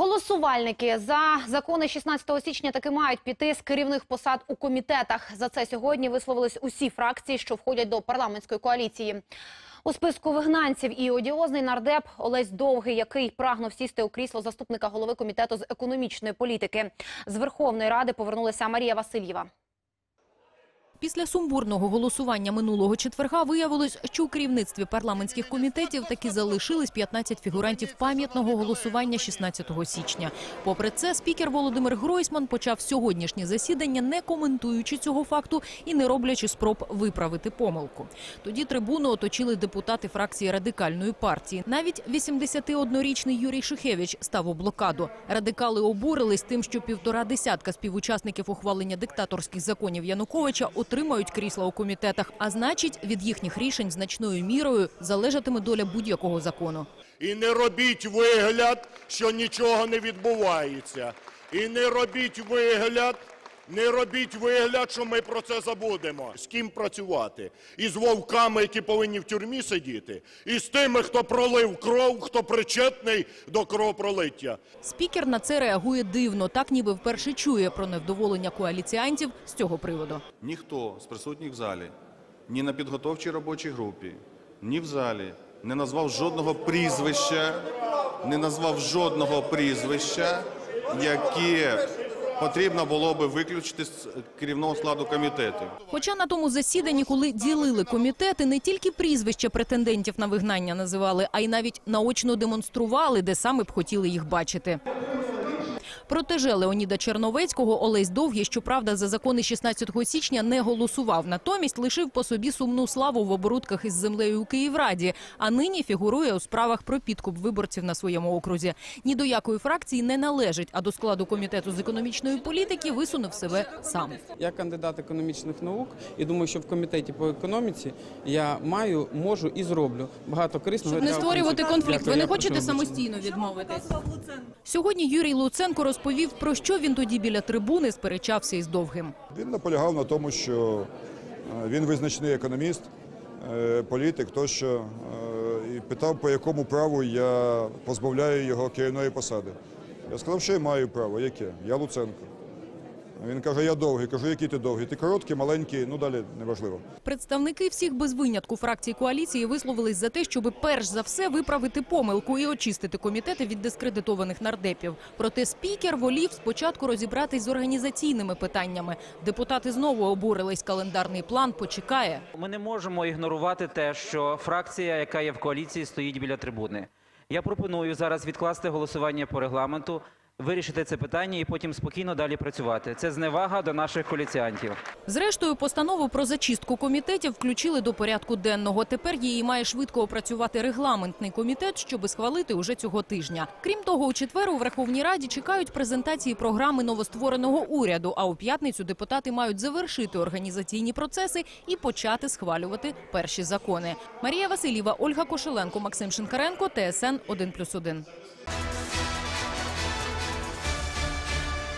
Голосувальники за закони 16 січня таки мають піти з керівних посад у комітетах. За це сьогодні висловились усі фракції, що входять до парламентської коаліції. У списку вигнанців і одіозний нардеп Олесь Довгий, який прагнув сісти у крісло заступника голови комітету з економічної політики. З Верховної Ради повернулася Марія Васильєва. Після сумбурного голосування минулого четверга виявилось, що у керівництві парламентських комітетів таки залишились 15 фігурантів пам'ятного голосування 16 січня. Попри це, спікер Володимир Гройсман почав сьогоднішнє засідання, не коментуючи цього факту і не роблячи спроб виправити помилку. Тоді трибуну оточили депутати фракції радикальної партії. Навіть 81-річний Юрій Шухевич став у блокаду. Радикали обурились тим, що півтора десятка співучасників ухвалення диктаторських законів Януковича отримають крісла у комітетах. А значить, від їхніх рішень значною мірою залежатиме доля будь-якого закону. І не робіть вигляд, що нічого не відбувається. І не робіть вигляд, не робіть вигляд, що ми про це забудемо. З ким працювати? Із вовками, які повинні в тюрмі сидіти, і з тими, хто пролив кров, хто причетний до кровопролиття. Спікер на це реагує дивно, так ніби вперше чує про невдоволення коаліціантів з цього приводу. Ніхто з присутніх в залі, ні на підготовчій робочій групі, ні в залі не назвав жодного прізвища, не назвав жодного прізвища, яке потрібно було би виключити з керівного складу комітету. Хоча на тому засіданні, коли ділили комітети, не тільки прізвища претендентів на вигнання називали, а й навіть наочно демонстрували, де саме б хотіли їх бачити. Протеже Леоніда Черновецького Олесь Довгий, щоправда, за закони 16 січня не голосував. Натомість лишив по собі сумну славу в оборудках із землею у Київраді, а нині фігурує у справах про підкуп виборців на своєму окрузі. Ні до якої фракції не належить, а до складу комітету з економічної політики висунув себе сам. Я кандидат економічних наук і думаю, що в комітеті по економіці я маю, можу і зроблю багато корисного. Щоб не створювати конфлікт. Дякую, Ви не хочете самостійно відмовитись? Сьогодні Юрій Луценко розповів, про що він тоді біля трибуни сперечався із довгим. Він наполягав на тому, що е, він визначний економіст, е, політик, тощо, е, і питав, по якому праву я позбавляю його керівної посади. Я сказав, що я маю право. Яке? Я Луценко. Він каже, я довгий. Кажу, який ти довгий? Ти короткий, маленький, ну далі неважливо. Представники всіх без винятку фракцій коаліції висловились за те, щоб перш за все виправити помилку і очистити комітети від дискредитованих нардепів. Проте спікер волів спочатку розібратись з організаційними питаннями. Депутати знову обурились. Календарний план почекає. Ми не можемо ігнорувати те, що фракція, яка є в коаліції, стоїть біля трибуни. Я пропоную зараз відкласти голосування по регламенту, вирішити це питання і потім спокійно далі працювати. Це зневага до наших коаліціантів. Зрештою, постанову про зачистку комітетів включили до порядку денного. Тепер її має швидко опрацювати регламентний комітет, щоби схвалити уже цього тижня. Крім того, у четвер у Верховній Раді чекають презентації програми новоствореного уряду. А у п'ятницю депутати мають завершити організаційні процеси і почати схвалювати перші закони. Марія Васильєва, Ольга Кошеленко, Максим Шинкаренко, ТСН 1+,1.